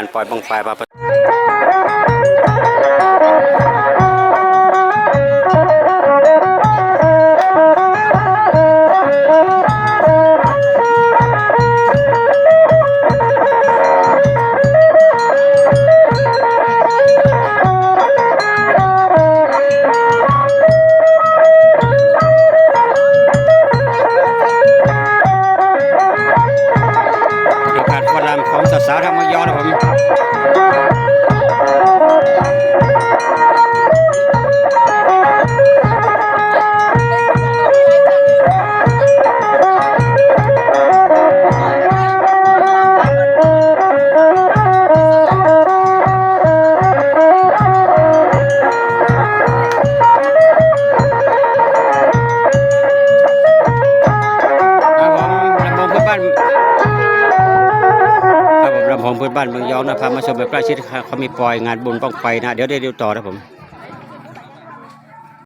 านปล่อยบังไฟพระ சாராம யாரும் พื้นบ้านเมืองยองนะพามาชมแบบใกล้ชิดเขามีปล่อยงานบุญบ้องไฟนะ เดี๋ยวได้ดูต่อนะผม